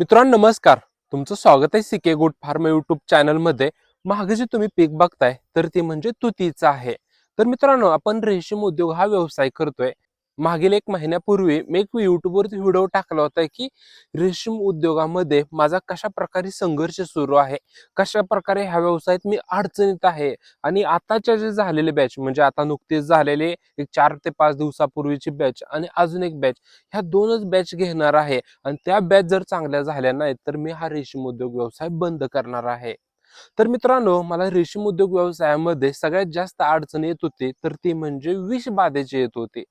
मित्रांनो नमस्कार. तुमचं स्वागत आहे सिके गुड फार्म युट्यूब चॅनलमध्ये मागे जे तुम्ही पीक बघताय तर ते म्हणजे तुतीचं आहे. तर मित्रांनो आपण रेशीम उद्योग हा व्यवसाय करतोय. मागील एक महिन्यापूर्वी मी एक युट्यूबवरती व्हिडिओ टाकला होता की रेशीम उद्योगामध्ये माझा कशा प्रकारे संघर्ष सुरू आहे कशा प्रकारे ह्या व्यवसायात मी अडचणीत आहे आणि आताच्या जे झालेले बॅच म्हणजे आता नुकतेच झालेले एक चार ते पाच दिवसापूर्वीची बॅच आणि अजून एक बॅच ह्या दोनच बॅच घेणार आहे आणि त्या बॅच जर चांगल्या झाल्या नाहीत तर मी हा रेशीम उद्योग व्यवसाय बंद करणार आहे. तर मित्रांनो मला रेशीम उद्योग व्यवसायामध्ये सगळ्यात जास्त अडचण येत होती तर ती म्हणजे विष बाधेची येत होती.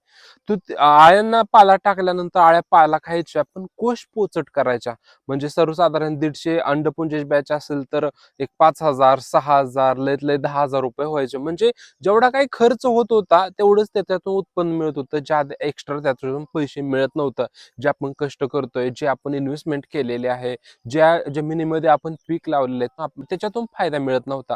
तू आळ्यांना पाला टाकल्यानंतर आळ्या पाला खायच्या पण कोश पोचट करायच्या. म्हणजे सर्वसाधारण दीडशे अंडपुंजेश बॅच असेल तर एक पाच हजार सहा हजार लयत लय दहा हजार रुपये व्हायचे. म्हणजे जेवढा काही खर्च होत होता तेवढंच त्याच्यातून उत्पन्न मिळत होतं. ज्या एक्स्ट्रा त्याच्यातून पैसे मिळत नव्हतं. जे आपण कष्ट करतोय जे आपण इन्व्हेस्टमेंट केलेले आहे ज्या जमिनीमध्ये आपण पीक लावलेले आहेत त्याच्यात त्याच्यातून फायदा मिळत नव्हता.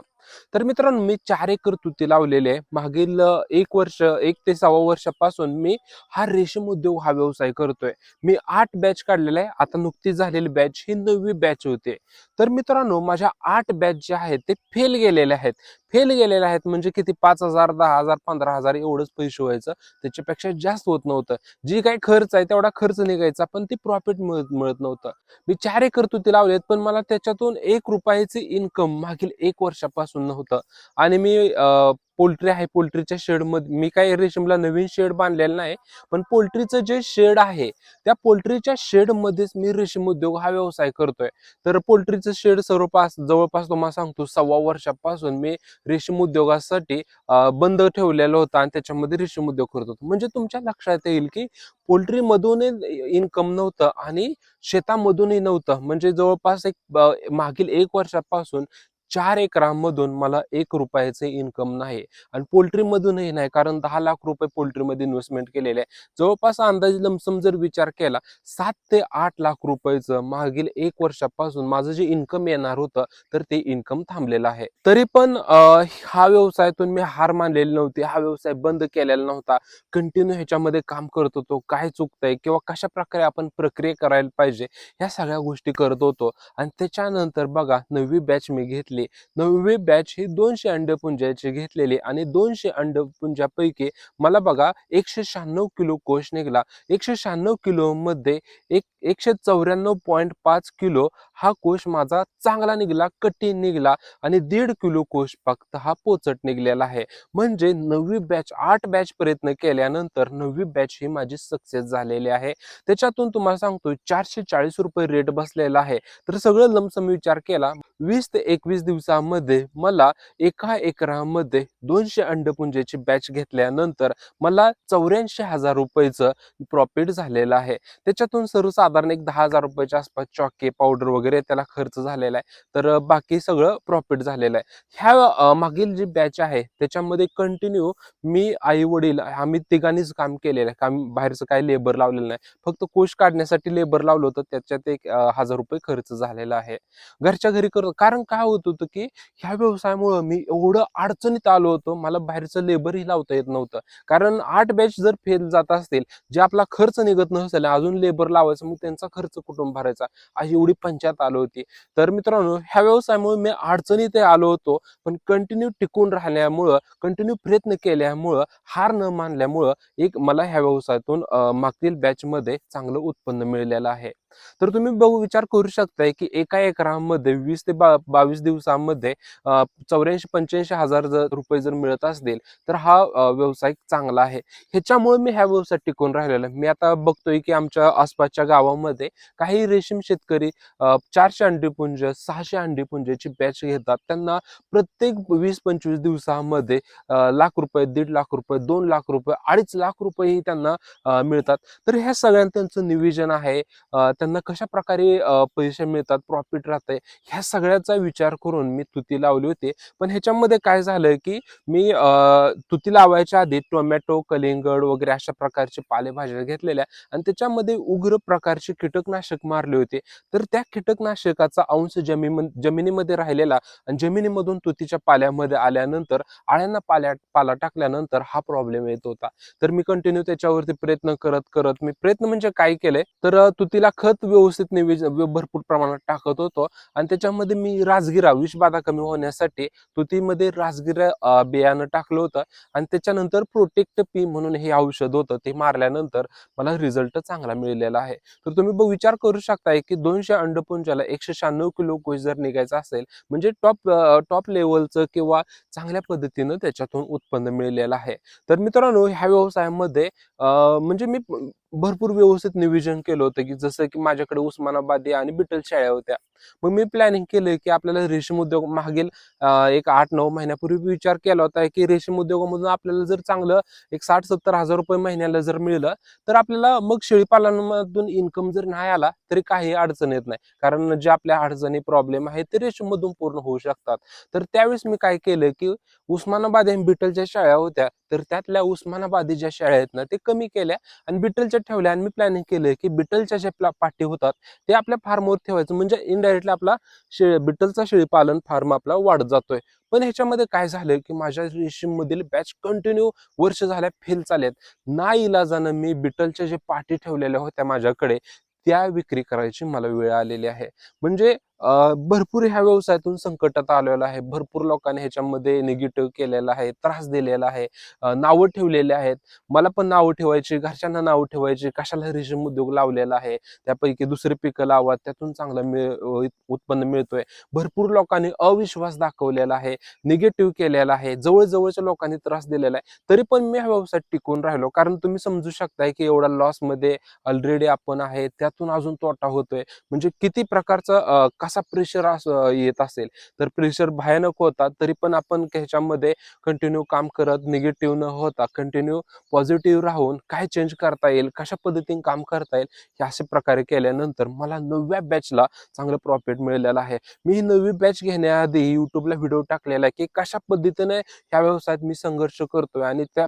तर मित्रांनो मी चार एकर तुती लावलेले आहे. मागील एक वर्ष एक ते सव्वा वर्षापासून मी हा रेशीम उद्योग हा व्यवसाय करतोय. मी आठ बॅच काढलेला आहे. आता नुकतीच झालेली बॅच ही नववी बॅच होते. तर मित्रांनो माझ्या आठ बॅच जे आहेत ते फेल गेलेले आहेत. फेल गेलेले आहेत म्हणजे किती पाच हजार दहा हजार पंधरा हजार एवढंच पैसे व्हायचं त्याच्यापेक्षा जास्त होत नव्हतं. जी काही खर्च आहे तेवढा खर्च निघायचा पण ती प्रॉफिट मिळत मिळत नव्हतं. मी चार एकर तुती लावलेत पण मला त्याच्यातून एक रुपयाचे इन्कम मागील एक वर्षापासून नव्हतं. आणि मी पोल्ट्री आहे पोल्ट्रीच्या शेडमध्ये मी काही रेशमला नवीन शेड बांधलेला नाही पण पोल्ट्रीचं जे शेड आहे त्या पोल्ट्रीच्या शेडमध्येच मी रेशीम उद्योग हा व्यवसाय करतोय. तर पोल्ट्रीचं शेड सर्वपास जवळपास तुम्हाला सांगतो सव्वा वर्षापासून मी रेशीम उद्योगासाठी बंद ठेवलेलं होतं आणि त्याच्यामध्ये रेशीम उद्योग करत होतो. म्हणजे तुमच्या लक्षात येईल की पोल्ट्री मधून इन्कम नव्हतं आणि शेतामधूनही नव्हतं. म्हणजे जवळपास एक मागील एक वर्षापासून चार एकरांमधून मला एक रुपयाचे इन्कम नाही. आणि पोल्ट्रीमधूनही नाही कारण दहा लाख रुपये पोल्ट्रीमध्ये इन्व्हेस्टमेंट केलेले आहे. जवळपास अंदाजे लमसम जर विचार केला सात ते आठ लाख रुपयाचं मागील एक वर्षापासून माझं जे इन्कम येणार होतं तर ते इन्कम थांबलेलं आहे. तरी पण हा व्यवसायातून मी हार मानलेली नव्हती. हा व्यवसाय बंद केलेला नव्हता. कंटिन्यू ह्याच्यामध्ये काम करत होतो. काय चुकतंय किंवा कशा प्रकारे आपण प्रक्रिया करायला पाहिजे ह्या सगळ्या गोष्टी करत होतो. आणि त्याच्यानंतर बघा नवी बॅच मी घेतली. नववी बॅच ही दोनशे अंडपुंजाची घेतलेली आणि दोनशे अंडपुंजापैकी मला बघा एकशे शहाण्णव किलो कोश निघाला. एकशे शहाण्णव किलो मध्ये एक एकशे चौऱ्याण्णव पॉईंट पाच किलो हा कोश माझा चांगला निघाला कठीण निघाला आणि दीड किलो कोश फक्त हा पोचट निघलेला आहे. म्हणजे नववी बॅच आठ बॅच प्रयत्न केल्यानंतर नववी बॅच ही माझी सक्सेस झालेली आहे. त्याच्यातून तुम्हाला सांगतो चारशे चाळीस रुपये रेट बसलेला आहे. तर सगळं लमसम विचार केला वीस ते एकवीस दिवसामध्ये मला एका एकरामध्ये दोनशे अंडपुंजेची बॅच घेतल्यानंतर मला चौऱ्याऐंशी हजार रुपयेचं प्रॉफिट झालेलं आहे. त्याच्यातून सर्वसाधारण एक दहा हजार रुपयाच्या आसपास चॉके पावडर वगैरे त्याला खर्च झालेला आहे. तर बाकी सगळं प्रॉफिट झालेलं आहे. ह्या मागील जी बॅच आहे त्याच्यामध्ये कंटिन्यू मी आई वडील आम्ही तिघांनीच काम केलेलं आहे. काम बाहेरचं काही लेबर लावलेलं नाही. फक्त कोश काढण्यासाठी लेबर लावलं होतं. त्याच्यात एक हजार रुपये खर्च झालेला आहे. घरच्या घरी करतो कारण काय होत होतं की ह्या व्यवसायामुळं मी एवढं अडचणीत आलो होतो. मला बाहेरचं लेबरही लावता येत नव्हतं. कारण आठ बॅच जर फेल जात असतील जे आपला खर्च निघत नसेल अजून लेबर लावायचं मग त्यांचा खर्च कुठून भरायचा? अशी एवढी पंचायत आलो होती. तर मित्रांनो ह्या व्यवसायामुळे मी अडचणीत आलो होतो. पण कंटिन्यू टिकून राहिल्यामुळं कंटिन्यू प्रयत्न केल्यामुळं हार न मानल्यामुळं एक मला ह्या व्यवसायातून मागतील बॅचमध्ये बॅच मध्ये चांगलं उत्पन्न मिळालेलं आहे. तर तुम्ही बघू विचार करू शकताय की एका एकरामध्ये वीस ते बा बावीस दिवसामध्ये चौऱ्याऐंशी पंच्याऐंशी हजार जर रुपये जर मिळत असतील तर हा व्यवसाय चांगला आहे. ह्याच्यामुळे मी ह्या व्यवसाय टिकून राहिलेला मी आता बघतोय की आमच्या आसपासच्या गावामध्ये काही रेशीम शेतकरी चारशे अंडीपुंज सहाशे अंडीपुंजेची बॅच घेतात. त्यांना प्रत्येक वीस पंचवीस दिवसामध्ये लाख रुपये दीड लाख रुपये दोन लाख रुपये अडीच लाख रुपयेही त्यांना मिळतात. तर ह्या सगळ्यांना त्यांचं निविजन आहे. त्यांना कशा प्रकारे पैसे मिळतात प्रॉफिट राहतंय ह्या सगळ्याचा विचार करून मी तुती लावली होती. पण ह्याच्यामध्ये काय झालं की मी अं, तुती लावायच्या आधी टोमॅटो कलिंगड वगैरे अशा प्रकारचे पालेभाज्या घेतलेल्या आणि त्याच्यामध्ये उग्र प्रकारचे कीटकनाशक मारले होते. तर त्या कीटकनाशकाचा अंश जमीन जमिनीमध्ये राहिलेला आणि जमिनीमधून तुतीच्या पाल्यामध्ये आल्यानंतर आळ्यांना पाल्या पाला टाकल्यानंतर हा प्रॉब्लेम येत होता. तर मी कंटिन्यू त्याच्यावरती प्रयत्न करत करत मी प्रयत्न म्हणजे काय केलंय तर तुतीला खत खत व्यवस्थित भरपूर प्रमाणात टाकत होतो. आणि त्याच्यामध्ये मी राजगिरा विषबाधा कमी होण्यासाठी तुतीमध्ये राजगिरा बियाणं टाकलं होतं. आणि त्याच्यानंतर प्रोटेक्ट पी म्हणून हे औषध होतं ते मारल्यानंतर मला रिझल्ट चांगला मिळालेला आहे. तर तुम्ही विचार करू शकताय की दोनशे अंडपुंजाला एकशे शहाण्णव किलो कोश जर निघायचा असेल म्हणजे टॉप टॉप लेवलचं किंवा चांगल्या पद्धतीनं त्याच्यातून उत्पन्न मिळालेलं आहे. तर मित्रांनो ह्या व्यवसायामध्ये म्हणजे मी भरपूर व्यवस्थित नियोजन केलं होतं की जसं की माझ्याकडे उस्मानाबादी आणि बिटल शाळा होत्या. मग मी प्लॅनिंग केलं की आपल्याला रेशीम उद्योग मागील एक आठ नऊ महिन्यापूर्वी विचार केला होता की रेशीम उद्योगामधून आपल्याला जर चांगलं एक साठ सत्तर हजार रुपये महिन्याला जर मिळलं तर आपल्याला मग शेळीपालनामधून इन्कम जर नाही आला तरी काही अडचण येत नाही. कारण जे आपल्या अडचणी प्रॉब्लेम आहेत ते रेशीममधून पूर्ण होऊ शकतात. तर त्यावेळेस मी काय केलं की उस्मानाबाद आणि बिटलच्या शाळा होत्या तर त्यातल्या उस्मानाबादी ज्या शाळा आहेत ना ते कमी केल्या आणि बिटलच्या ठेवल्या. आणि मी प्लॅनिंग केलं की बिटलच्या ज्या प्ला- पाठी होतात ते आपल्या फार्मवर ठेवायचं. म्हणजे इनडायरेक्टली आपला शे बिटलचा शेळीपालन फार्म आपला वाढत जातोय. पण ह्याच्यामध्ये काय झालं की माझ्या रेशीममधील बॅच कंटिन्यू वर्ष झाल्या फेल चालेत ना इलाजानं मी बिटलच्या जे पाठी ठेवलेल्या होत्या माझ्याकडे त्या विक्री करायची मला वेळ आलेली आहे. म्हणजे भरपूर ह्या व्यवसायातून संकटात आलेलं आहे. भरपूर लोकांनी ह्याच्यामध्ये निगेटिव्ह केलेला आहे त्रास दिलेला आहे. नावं ठेवलेले आहेत. मला पण नावं ठेवायची घरच्यांना नावं ठेवायची कशाला रेशीम उद्योग लावलेला आहे त्यापैकी दुसरी पिकं लावा त्यातून चांगलं मिळ उत्पन्न मिळतोय. भरपूर लोकांनी अविश्वास दाखवलेला आहे निगेटिव्ह केलेला आहे जवळजवळच्या लोकांनी त्रास दिलेला आहे. तरी पण मी हा व्यवसाय टिकून राहिलो. कारण तुम्ही समजू शकताय की एवढा लॉसमध्ये ऑलरेडी आपण आहे त्यातून अजून तोटा होतोय. म्हणजे किती प्रकारचा असा प्रेशर प्रेशर येत असेल तर प्रेशर भयानक होता तरी पण आपण ह्याच्यामध्ये कंटिन्यू काम करत निगेटिव्ह न होता कंटिन्यू पॉझिटिव्ह राहून काय चेंज करता येईल कशा पद्धतीने काम करता येईल हे अशा प्रकारे केल्यानंतर मला नवव्या बॅचला चांगलं प्रॉफिट मिळालेलं आहे. मी नवी बॅच घेण्याआधी युट्यूबला व्हिडिओ टाकलेला आहे की कशा पद्धतीने ह्या व्यवसायात मी संघर्ष करतोय आणि त्या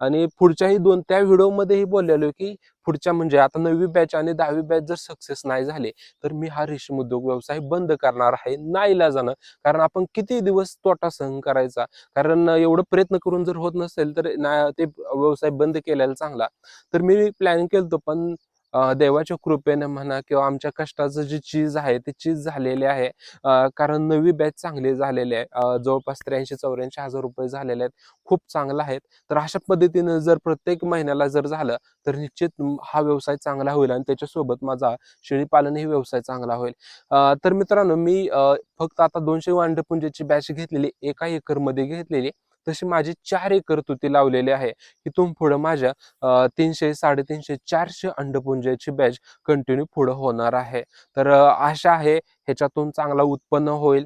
आणि पुढच्याही दोन त्या व्हिडिओमध्येही बोललेलो की पुढच्या म्हणजे आता नववी बॅच आणि दहावी बॅच जर सक्सेस नाही झाले तर मी हा रेशीम उद्योग व्यवसाय बंद करणार आहे नाही जाणं. कारण आपण किती दिवस तोटा सहन करायचा? कारण एवढं प्रयत्न करून जर होत नसेल तर ना ते व्यवसाय बंद केलेला चांगला. तर मी प्लॅन केलं पण देवाच्या कृपेने म्हणा किंवा आमच्या कष्टाचं जे चीज आहे ते चीज झालेले आहे. कारण नवी बॅच चांगली झालेली आहे. जवळपास त्र्याऐंशी चौऱ्याऐंशी हजार रुपये झालेले आहेत. खूप चांगला आहेत. तर अशा पद्धतीनं जर प्रत्येक महिन्याला जर झालं तर निश्चित हा व्यवसाय चांगला होईल आणि त्याच्यासोबत माझा शेळीपालनही व्यवसाय चांगला होईल. तर मित्रांनो मी फक्त आता दोनशे वांडपुंजेची बॅच घेतलेली एका एकरमध्ये घेतलेली. तशी माझी चार एकर तुती लावलेली आहे. इथून पुढे माझ्या तीनशे साडेतीनशे चारशे अंडपुंजाची बॅच कंटिन्यू पुढे होणार आहे. तर आशा आहे ह्याच्यातून चांगला उत्पन्न होईल.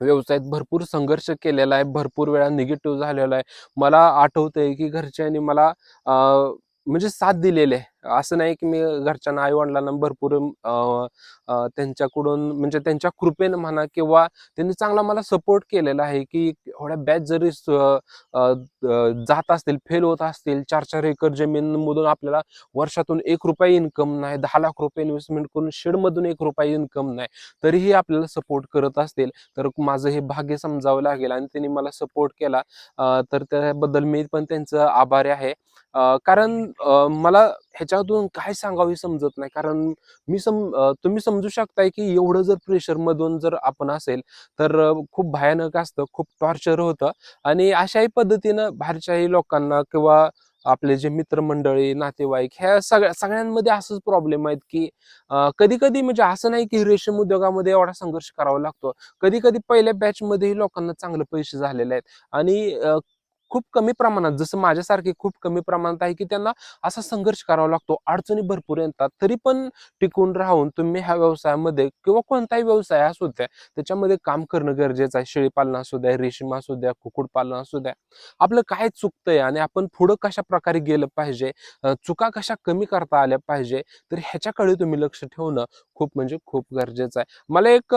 व्यवसायात भरपूर संघर्ष केलेला आहे भरपूर वेळा निगेटिव्ह झालेला आहे. मला आठवतंय की घरच्यांनी मला म्हणजे साथ दिलेले आहे. असं नाही की मी घरच्यांना आई वडिलांना भरपूर त्यांच्याकडून म्हणजे त्यांच्या कृपेनं म्हणा किंवा त्यांनी चांगला मला सपोर्ट केलेला आहे की एवढ्या बॅच जरी जात असतील फेल होत असतील चार चार एकर जमीनमधून आपल्याला वर्षातून एक रुपया इन्कम नाही दहा लाख रुपये इन्व्हेस्टमेंट करून शेडमधून एक रुपया इन्कम नाही तरीही आपल्याला सपोर्ट करत असतील. तर माझं हे भाग्य समजावं लागेल आणि त्यांनी मला सपोर्ट केला. तर त्याबद्दल मी पण त्यांचं आभारी आहे. कारण मला ह्याच्यातून काय सांगावं हे समजत नाही. कारण मी सम तुम्ही समजू शकताय की एवढं जर प्रेशर मधून जर आपण असेल तर खूप भयानक असतं खूप टॉर्चर होतं. आणि अशाही पद्धतीनं बाहेरच्याही लोकांना किंवा आपले जे मित्रमंडळी नातेवाईक ह्या सगळ्या सगळ्यांमध्ये असंच प्रॉब्लेम आहेत की कधी कधी म्हणजे असं नाही की रेशीम उद्योगामध्ये एवढा संघर्ष करावा लागतो. कधी कधी पहिल्या बॅचमध्येही लोकांना चांगले पैसे झालेले आहेत. आणि खूप कमी प्रमाणात जसं माझ्यासारखे खूप कमी प्रमाणात आहे की त्यांना असा संघर्ष करावा लागतो अडचणी भरपूर येतात तरी पण टिकून राहून तुम्ही ह्या व्यवसायामध्ये किंवा कोणताही व्यवसाय असू द्या त्याच्यामध्ये काम करणं गरजेचं आहे शेळीपालन असू द्या रेशीम असू द्या कुक्कुटपालन असू द्या. आपलं काय चुकतंय आणि आपण पुढं कशा प्रकारे गेलं पाहिजे चुका कशा कमी करता आल्या पाहिजे तर ह्याच्याकडे तुम्ही लक्ष ठेवणं खूप म्हणजे खूप गरजेचं आहे. मला एक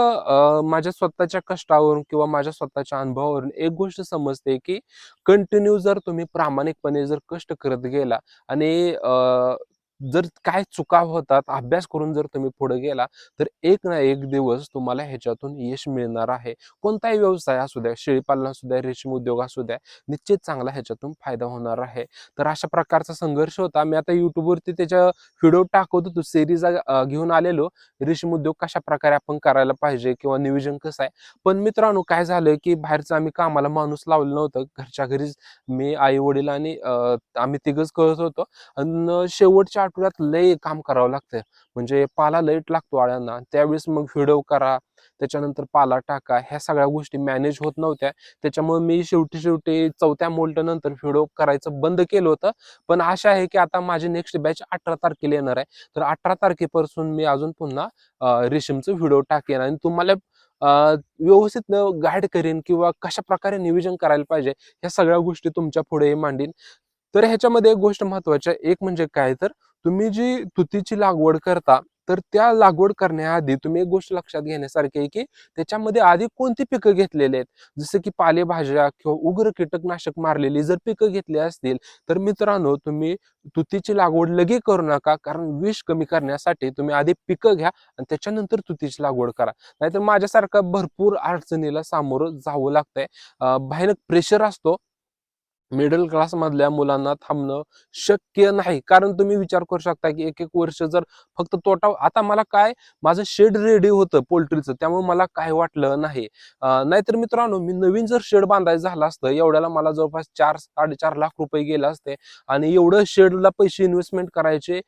माझ्या स्वतःच्या कष्टावरून किंवा माझ्या स्वतःच्या अनुभवावरून एक गोष्ट समजते की कंटिन्यू जर तुम्ही प्रामाणिकपणे जर कष्ट करत गेला आणि जर काय चुका होतात अभ्यास करून जर तुम्ही पुढे गेला तर एक ना एक दिवस तुम्हाला ह्याच्यातून यश मिळणार आहे. कोणताही व्यवसाय असू द्या शेळीपालन असू द्या रेशीम उद्योग असू द्या निश्चित चांगला ह्याच्यातून फायदा होणार आहे. तर अशा प्रकारचा संघर्ष होता. मी आता युट्यूबवरती त्याच्या व्हिडिओ टाकत होतो सिरीज घेऊन आलेलो. रेशीम उद्योग कशा प्रकारे आपण करायला पाहिजे किंवा नियोजन कसं आहे. पण मित्रांनो काय झालं की बाहेरचं आम्ही कामाला माणूस लावलं नव्हतं. घरच्या घरीच मी आई वडील आणि आम्ही तिघच करत होतो. आणि शेवटच्या आठवड्यात लय काम करावं लागतं म्हणजे पाला लईट लागतो आळ्यांना. त्यावेळेस मग व्हिडिओ करा त्याच्यानंतर पाला टाका. ह्या सगळ्या गोष्टी मॅनेज होत नव्हत्या. त्याच्यामुळे मी शेवटी शेवटी चौथ्या मोल्ट नंतर व्हिडिओ करायचं बंद केलं होतं. पण आशा आहे की आता माझी नेक्स्ट बॅच अठरा तारखेला येणार आहे. तर अठरा तारखेपासून मी अजून पुन्हा रेशीमचं व्हिडिओ टाकेन आणि तुम्हाला व्यवस्थित गाईड करेन किंवा कशा प्रकारे नियोजन करायला पाहिजे ह्या सगळ्या गोष्टी तुमच्यापुढे मांडीन. तर ह्याच्यामध्ये एक गोष्ट महत्वाची आहे. एक म्हणजे काय? तर तुम्ही जी तुतीची लागवड करता तर त्या लागवड करण्याआधी तुम्ही एक गोष्ट लक्षात घेण्यासारखी आहे की त्याच्यामध्ये आधी कोणती पिकं घेतलेली आहेत? जसं की पालेभाज्या किंवा उग्र कीटकनाशक मारलेली जर पिकं घेतली असतील तर मित्रांनो तुम्ही तुतीची लागवड लगे करू नका कारण विष कमी करण्यासाठी तुम्ही आधी पिकं घ्या आणि त्याच्यानंतर तुतीची लागवड करा. नाहीतर माझ्यासारखं भरपूर अडचणीला सामोरं जावं लागतंय. भयानक प्रेशर असतो. मिडल क्लासमधल्या मुलांना थांबणं शक्य नाही. कारण तुम्ही विचार करू शकता की एक एक वर्ष जर फक्त तोटा आता मला काय माझं शेड रेडी होतं पोल्ट्रीचं त्यामुळे मला काय वाटलं नाही. नाहीतर मित्रांनो मी नवीन जर शेड बांधायचं झालं असतं एवढ्याला मला जवळपास चार साडेचार लाख रुपये गेले असते. आणि एवढं शेडला पैसे इन्व्हेस्टमेंट करायचे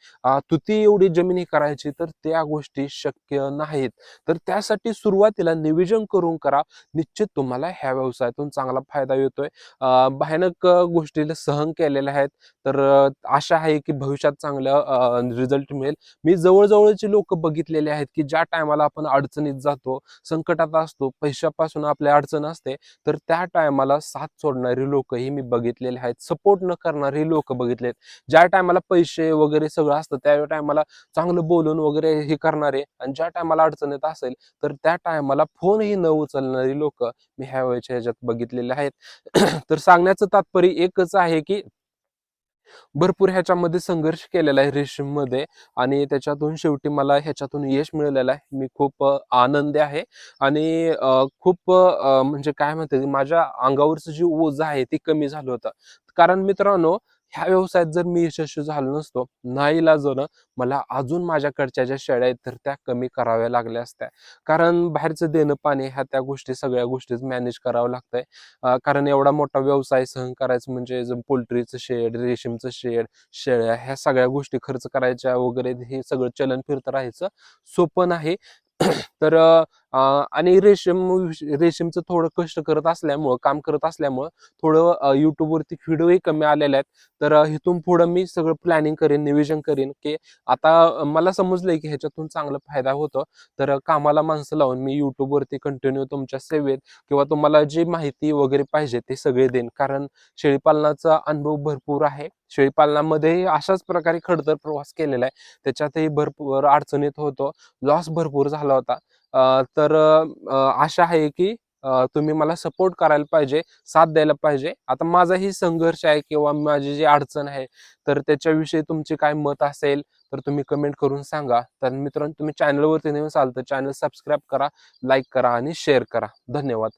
तुती एवढी जमीन ही करायची तर त्या गोष्टी शक्य नाहीत. तर त्यासाठी सुरुवातीला नियोजन करून करा. निश्चित तुम्हाला ह्या व्यवसायातून चांगला फायदा येतोय भयानक गोष्टीला सहन केलेल्या आहेत. तर आशा आहे की भविष्यात चांगलं रिझल्ट मिळेल. मी जवळजवळचे लोक बघितलेले आहेत की ज्या टायमाला आपण अडचणीत जातो संकटात असतो पैशापासून आपल्या अडचण असते तर त्या टायमाला साथ सोडणारी लोकही मी बघितलेले आहेत. सपोर्ट न करणारी लोक बघितलेत. ज्या टायमाला पैसे वगैरे सगळं असतं त्या टायमाला चांगलं बोलून वगैरे हे करणारे आणि ज्या टायमाला अडचणीत असेल तर त्या टायमाला फोनही न उचलणारी लोक मी ह्या वेळेच्या ह्याच्यात बघितलेले आहेत. तर सांगण्याचं तात्पर्य एकच आहे की भरपूर ह्याच्यामध्ये संघर्ष केलेला आहे रेशीममध्ये आणि त्याच्यातून शेवटी मला ह्याच्यातून यश मिळालेलं आहे. मी खूप आनंदी आहे आणि खूप म्हणजे काय म्हणते माझ्या अंगावरचं जी ओझ आहे ते कमी झालं होतं. कारण मित्रांनो ह्या व्यवसायात जर मी यशस्वी झालो नसतो नाईलाजानं मला अजून माझ्याकडच्या ज्या शेळ्या आहेत तर त्या कमी कराव्या लागल्या असत्या. कारण बाहेरचं देणं पाणी ह्या त्या गोष्टी सगळ्या गोष्टीच मॅनेज करावं लागतंय. कारण एवढा मोठा व्यवसाय सहन करायचं म्हणजे पोल्ट्रीचं शेड रेशीमचं शेड शेळ्या ह्या सगळ्या गोष्टी खर्च करायच्या वगैरे हे सगळं चलन फिरतं राहायचं सोपं नाही. तर आणि रेशीम रेशीमचं थोडं कष्ट करत असल्यामुळं काम करत असल्यामुळं थोडं युट्यूबवरती व्हिडिओही कमी आलेले आहेत. तर इथून पुढं मी सगळं प्लॅनिंग करेन नियोजन करेन की आता मला समजलंय की ह्याच्यातून चांगला फायदा होतो. तर कामाला माणसं लावून मी युट्यूबवरती कंटिन्यू तुमच्या सेवेत किंवा तुम्हाला जी माहिती वगैरे पाहिजे ते सगळे देईन. कारण शेळीपालनाचा अनुभव भरपूर आहे. शेळीपालनामध्ये अशाच प्रकारे खडतर प्रवास केलेला आहे. त्याच्यातही भरपूर अडचणीत होतो. लॉस भरपूर झाला होता. तर आशा आहे की तुम्ही मला सपोर्ट करायला पाहिजे साथ द्यायला पाहिजे. आता माझाही संघर्ष आहे किंवा माझी जी अडचण आहे तर त्याच्याविषयी तुमचे काय मत असेल तर तुम्ही कमेंट करून सांगा. तर मित्रांनो तुम्ही चॅनलवरती नेऊन चालतं. चॅनल सबस्क्राईब करा लाईक करा आणि शेअर करा. धन्यवाद.